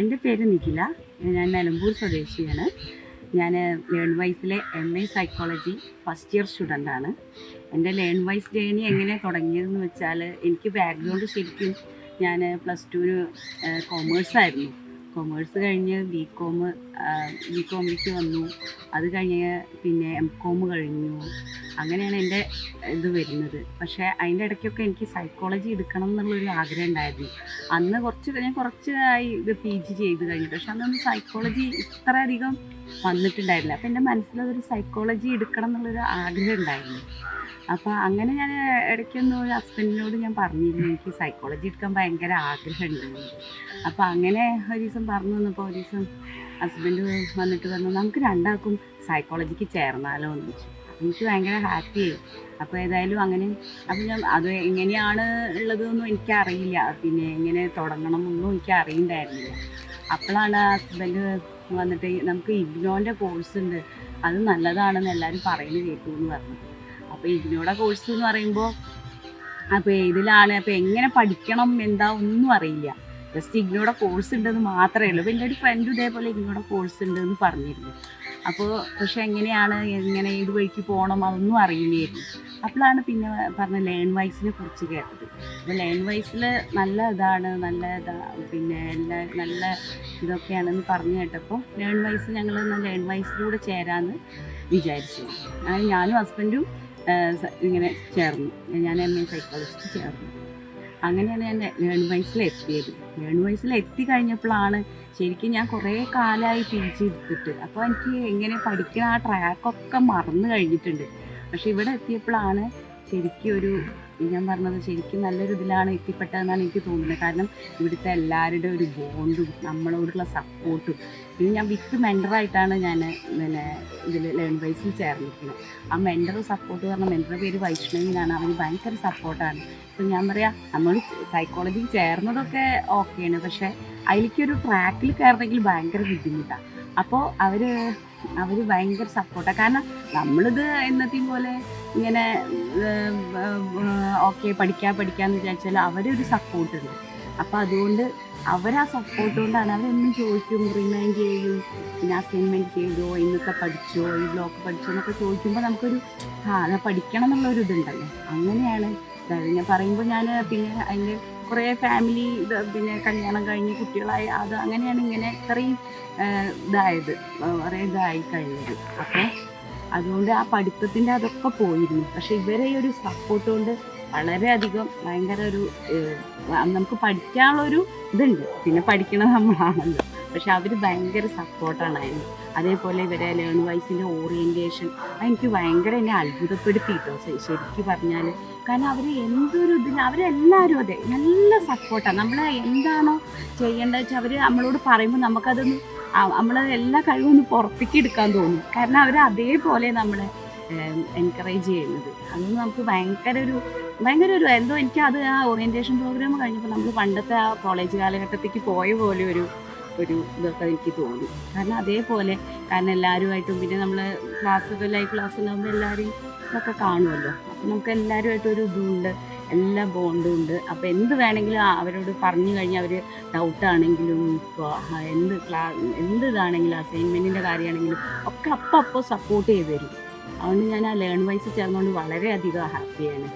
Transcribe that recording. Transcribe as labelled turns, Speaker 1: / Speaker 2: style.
Speaker 1: എന്റെ പേര് നിഖില. ഞാൻ നിലമ്പൂർ സ്വദേശിയാണ്. ഞാൻ learn വൈസിലെ M A psychology first year സ്റ്റുഡന്റാണ് എന്റെ ലേൺ വൈസ് ജേണി എങ്ങനെ തുടങ്ങിയതെന്ന് വെച്ചാൽ എനിക്ക് ബാക്ക്ഗ്രൗണ്ട് ശരിക്കും ഞാൻ പ്ലസ് ടുവിന് കോമേഴ്സ് ആയിരുന്നു. കോമേഴ്സ് കഴിഞ്ഞ് ബി കോം ബി കോമിലേക്ക് വന്നു. അത് കഴിഞ്ഞ് പിന്നെ എം കോം കഴിഞ്ഞു. അങ്ങനെയാണ് എന്റെ ഇത് വരുന്നത്. പക്ഷേ അതിന്റെ ഇടയ്ക്കൊക്കെ എനിക്ക് സൈക്കോളജി എടുക്കണം എന്നുള്ളൊരു ആഗ്രഹം ഉണ്ടായിരുന്നു. അന്ന് കുറച്ച് ഞാൻ കുറച്ചായി ഇത് പി ജി ചെയ്ത് കഴിഞ്ഞിട്ട് പക്ഷെ അന്നൊന്നും സൈക്കോളജി ഇത്ര അധികം വന്നിട്ടുണ്ടായിരുന്നില്ല. അപ്പം എന്റെ മനസ്സിലതൊരു സൈക്കോളജി എടുക്കണം എന്നുള്ളൊരു ആഗ്രഹം ഉണ്ടായിരുന്നു. അപ്പോൾ അങ്ങനെ ഞാൻ ഇടയ്ക്കൊന്ന് ഒരു ഹസ്ബൻഡിനോട് ഞാൻ പറഞ്ഞിരുന്നു എനിക്ക് സൈക്കോളജി എടുക്കാൻ ഭയങ്കര ആഗ്രഹമുണ്ട്. അപ്പോൾ അങ്ങനെ ഒരു ദിവസം പറഞ്ഞു വന്നപ്പോൾ ഒരു ദിവസം ഹസ്ബൻഡ് വന്നിട്ട് പറഞ്ഞു നമുക്ക് രണ്ടാൾക്കും സൈക്കോളജിക്ക് ചേർന്നാലോ? എന്ന് വെച്ചു എനിക്ക് ഭയങ്കര ഹാപ്പിയായി അപ്പോൾ ഏതായാലും അങ്ങനെ അപ്പം ഞാൻ അത് എങ്ങനെയാണ് ഉള്ളതെന്നും എനിക്കറിയില്ല. പിന്നെ എങ്ങനെ തുടങ്ങണം എന്നൊന്നും എനിക്ക് അറിയണ്ടായിരുന്നില്ല അപ്പോഴാണ് ഹസ്ബൻഡ് വന്നിട്ട് നമുക്ക് ഇഗ്നോന്റെ കോഴ്സ് ഉണ്ട്. അത് നല്ലതാണെന്ന് എല്ലാവരും പറയുന്നത് കേട്ടു എന്ന് പറഞ്ഞു. അപ്പോൾ ഇഗ്നോയുടെ കോഴ്സ് എന്ന് പറയുമ്പോൾ അപ്പോൾ ഏതിലാണ് അപ്പോൾ എങ്ങനെ പഠിക്കണം എന്താ ഒന്നും അറിയില്ല. ജസ്റ്റ് ഇഗ്നോയുടെ കോഴ്സ് ഉണ്ടെന്ന് മാത്രമേ ഉള്ളൂ. അപ്പോൾ എന്റെ ഒരു ഫ്രണ്ട് ഇതേപോലെ ഇഗ്നോയുടെ കോഴ്സ് ഉണ്ടെന്ന് പറഞ്ഞിരുന്നു. അപ്പോൾ പക്ഷെ എങ്ങനെയാണ് എങ്ങനെ ഏത് വഴിക്ക് പോകണം അതൊന്നും അറിയില്ലായിരുന്നു. അപ്പോഴാണ് പിന്നെ പറഞ്ഞ ലേൺ വൈസിനെ കുറിച്ച് കേട്ടത്. അപ്പോൾ ലേൺ വൈസിൽ നല്ല ഇതാണ് നല്ല ഇതാ പിന്നെ എല്ലാ നല്ല ഇതൊക്കെയാണെന്ന് പറഞ്ഞു കേട്ടപ്പോൾ ലേൺ വൈസ് ഞങ്ങൾ ലേൺ വൈസിലൂടെ ചേരാമെന്ന് വിചാരിച്ചു. അങ്ങനെ ഞാനും ഹസ്ബൻഡും ഇങ്ങനെ ചേർന്നു. ഞാൻ എം എ സൈക്കോളജിസ്റ്റ് ചേർന്നു. അങ്ങനെയാണ് ഞാൻ ലേൺ വൈസിൽ എത്തിയത്. ലേൺ വൈസിൽ എത്തി കഴിഞ്ഞപ്പോഴാണ് ശരിക്കും ഞാൻ കുറേ കാലമായി എടുത്തിട്ട് അപ്പോൾ എനിക്ക് എങ്ങനെ പഠിക്കുന്ന ആ ട്രാക്കൊക്കെ മറന്നു കഴിഞ്ഞിട്ടുണ്ട്. പക്ഷെ ഇവിടെ എത്തിയപ്പോഴാണ് ശരിക്കും ഒരു ഞാൻ പറഞ്ഞത് ശരിക്കും നല്ലൊരു ഇതിലാണ് എത്തിപ്പെട്ടതെന്നാണ് എനിക്ക് തോന്നുന്നത്. കാരണം ഇവിടുത്തെ എല്ലാവരുടെ ഒരു ബോണ്ടും നമ്മളോടുള്ള സപ്പോർട്ടും. പിന്നെ ഞാൻ വിത്ത് മെന്ററായിട്ടാണ് ഞാൻ പിന്നെ ഇതിൽ ലേൺ വൈസിൽ ചേർന്നിരിക്കുന്നത്. ആ മെന്റർ സപ്പോർട്ട് പറഞ്ഞാൽ മെന്ററുടെ പേര് വൈഷ്ണവിനാണ്. അവന് ഭയങ്കര സപ്പോർട്ടാണ് ഇപ്പം ഞാൻ പറയാം നമ്മൾ സൈക്കോളജിയിൽ ചേർന്നതൊക്കെ ഓക്കെയാണ് പക്ഷേ അതിലേക്കൊരു ട്രാക്കിൽ കയറണമെങ്കിൽ ഭയങ്കര ബുദ്ധിമുട്ടാണ് അപ്പോൾ അവർ അവർ ഭയങ്കര സപ്പോർട്ടാണ് കാരണം നമ്മളിത് എന്നത്തെയും പോലെ ഇങ്ങനെ ഓക്കെ പഠിക്കാം പഠിക്കാമെന്ന് വിചാരിച്ചാൽ അവരൊരു സപ്പോർട്ടുണ്ട് അപ്പോൾ അതുകൊണ്ട് അവരാ സപ്പോർട്ട് കൊണ്ടാണ് അവരെന്നും ചോദിക്കും റിമൈൻഡ് ചെയ്യും പിന്നെ അസൈൻമെന്റ് ചെയ്തോ ഇന്നൊക്കെ പഠിച്ചോ ഈ ബ്ലോക്ക് പഠിച്ചോ എന്നൊക്കെ ചോദിക്കുമ്പോൾ നമുക്കൊരു ആ പഠിക്കണം എന്നുള്ളൊരു ഇതുണ്ടല്ലോ. അങ്ങനെയാണ്. ഞാൻ പറയുമ്പോൾ ഞാൻ പിന്നെ അതിന്റെ കുറേ ഫാമിലി ഇത് പിന്നെ കല്യാണം കഴിഞ്ഞ് കുട്ടികളായി. അത് അങ്ങനെയാണ് ഇങ്ങനെ ഇത്രയും ഇതായത്. കുറേ ഇതായി കഴിഞ്ഞത്. അപ്പോൾ അതുകൊണ്ട് ആ പഠിത്തത്തിന്റെ അതൊക്കെ പോയിരുന്നു. പക്ഷെ ഇവരെ ഈ ഒരു സപ്പോർട്ട് കൊണ്ട് വളരെയധികം ഭയങ്കര ഒരു നമുക്ക് പഠിക്കാനുള്ളൊരു ഇതുണ്ട്. പിന്നെ പഠിക്കണത് നമ്മളാണല്ലോ. പക്ഷെ അവർ ഭയങ്കര സപ്പോർട്ടാണ് അതിന്. അതേപോലെ ഇവരെ ലേൺ വൈസിന്റെ ഓറിയന്റേഷൻ എനിക്ക് ഭയങ്കര എന്നെ അത്ഭുതപ്പെടുത്തി കേട്ടോ ശരിക്കും പറഞ്ഞാൽ കാരണം അവർ എന്തൊരു ഇതിന് അവരെല്ലാവരും അതെ നല്ല സപ്പോർട്ടാണ് നമ്മൾ എന്താണോ ചെയ്യേണ്ടത് വെച്ചാൽ അവർ നമ്മളോട് പറയുമ്പോൾ നമുക്കതൊന്ന് നമ്മൾ എല്ലാ കഴിവും ഒന്ന് പുറത്തേക്ക് എടുക്കാൻ തോന്നും. കാരണം അവർ അതേപോലെ നമ്മളെ എൻകറേജ് ചെയ്യുന്നത്. അന്ന് നമുക്ക് ഭയങ്കര ഒരു ഭയങ്കര ഒരു എന്തോ എനിക്ക് അത് ആ ഓറിയന്റേഷൻ പ്രോഗ്രാം കഴിഞ്ഞപ്പോൾ നമ്മൾ പണ്ടത്തെ ആ കോളേജ് കാലഘട്ടത്തേക്ക് പോയ പോലെ ഒരു ഒരു ഇതൊക്കെ എനിക്ക് തോന്നി. കാരണം അതേപോലെ കാരണം എല്ലാവരുമായിട്ടും പിന്നെ നമ്മൾ ക്ലാസ് ലൈവ് ക്ലാസ്സിലാകുമ്പോൾ എല്ലാവരും ഇതൊക്കെ കാണുമല്ലോ അപ്പം നമുക്ക് എല്ലാവരുമായിട്ടും ഒരു ഇതുണ്ട് എല്ലാ ബോണ്ടും ഉണ്ട്. അപ്പോൾ എന്ത് വേണമെങ്കിലും അവരോട് പറഞ്ഞു കഴിഞ്ഞാൽ അവർ ഡൗട്ടാണെങ്കിലും എന്ത് ക്ലാ എന്ത് ഇതാണെങ്കിലും അസൈൻമെന്റിന്റെ കാര്യമാണെങ്കിലും ഒക്കെ അപ്പം അപ്പോൾ സപ്പോർട്ട് ചെയ്ത് തരും. അതുകൊണ്ട് ഞാൻ ആ ലേൺ വൈസ് ചേർന്നുകൊണ്ട് വളരെയധികം ഹാപ്പിയാണ്